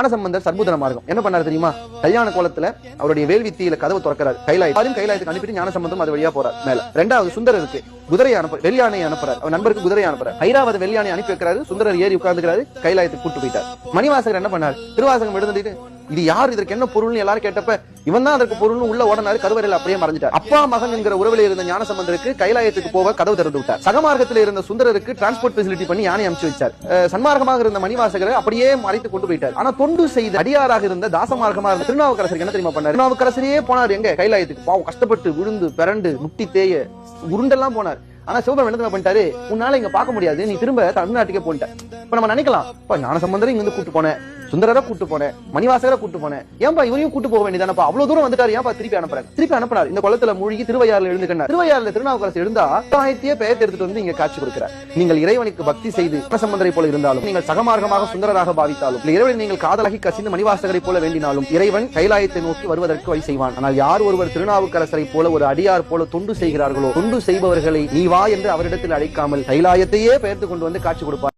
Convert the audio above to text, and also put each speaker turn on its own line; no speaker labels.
ஞானசம்பந்தர் சர்புதன மார்க்கம். என்ன பண்ணாரு தெரியுமா? கல்யாண கோலத்துல அவருடைய வேல்வித்தியில கதவு திறக்கிறார். கைலாயம் யாரும் கைலாயத்துக்கு அனுப்பிட்டு ஞானசம்பந்தம் அது வழியா போறார் மேல. ரெண்டாவது சுந்தரருக்கு குதிரை அனுப்ப வெள்ளியானை அனுப்புறாரு. அவர் நண்பருக்கு குதிரை அனுப்புறாரு. ஐராவது வெள்ளியானை அனுப்பி வைக்கிறாரு. சுந்தரர் ஏறி உட்கார்ந்துக்கிறாரு. கைலாயத்துக்கு கூட்டு போயிட்டார். மணிவாசகர் என்ன பண்ணார்? திருவாசகம் எழுந்துட்டு இது யார் இதற்கு என்ன பொருள்னு எல்லாரும் கேட்டப்ப இவன் தான் அதற்கு பொருள்னு உள்ள ஓடனாரு கருவறையில் அப்படியே மறைஞ்சிட்டார். அப்பா மகன் என்கிற உறவில் இருந்த ஞானசம்பந்தருக்கு கைலாயத்துக்கு போக கதவு திறந்து விட்டார். சகமார்க்கத்தில் இருந்த சுந்தரருக்கு டிரான்ஸ்போர்ட் ஃபெசிலிட்டி பண்ணி யானை அனுப்பிச்சு வச்சார். சன்மார்க்கமாக இருந்த மணிவாசகரை அப்படியே மறைத்து கொண்டு போயிட்டார். ஆனா தொண்டு செய்த அடியாராக இருந்த தாசமார்க்கமாக இருந்த திருநாவுக்கரசருக்கு என்ன தெரியுமா பண்ணார்? திருநாவுக்கரசரையே போனார் எங்க? கைலாயத்துக்கு. பாவம் கஷ்டப்பட்டு விழுந்து பிறண்டு முட்டி தேய உருண்டெல்லாம் போனார். ஆனா சிவபெருமான் என்ன பண்ணிட்டாரு? உன்னால இங்க பாக்க முடியாது நீ திரும்ப தமிழ்நாட்டுக்கே போன்ட்ட இப்ப நம்ம நினைக்கலாம் இப்ப ஞானசம்பந்தரை இங்க வந்து கூட்டு போனேன். சுந்தரரை கூட்டு போனேன் மணிவாசகரை கூட்டு போனேன். ஏன்பா இவரையும் கூட்டு போக வேண்டியதானப்பா? அவ்வளவு தூரம் வந்துட்டாரு. ஏன்பா திருப்பி அனுப்புறாரு திருப்பி அனுப்புறாரு இந்த குளத்துல மூழ்கி திருவையாறுல எழுந்துக்கண்ணார் திருவையாறுல திருநாவுக்கரசு எழுந்தா தாயத்தையே பெயர் எடுத்துட்டு வந்து இங்க காட்சி கொடுக்கிறார். நீங்கள் இறைவனுக்கு பக்தி செய்து சம்பந்தரை போல இருந்தாலும் நீங்கள் சகமார்க்கமாக சுந்தரராக பாவித்தாலும் இறைவனை நீங்கள் காதலாகி கசிந்து மணிவாசகரை போல வேண்டினாலும் இறைவன் கைலாயத்தை நோக்கி வருவதற்கு வழி செய்வான். ஆனால் யார் ஒருவர் திருநாவுக்கரசரை போல ஒரு அடியார் போல தொண்டு செய்கிறார்களோ தொண்டு செய்பவர்களை நீ வா என்று அவரிடத்தில் அழைக்காமல் கைலாயத்தையே பெயர்த்து கொண்டு வந்து காட்சி கொடுப்பார்.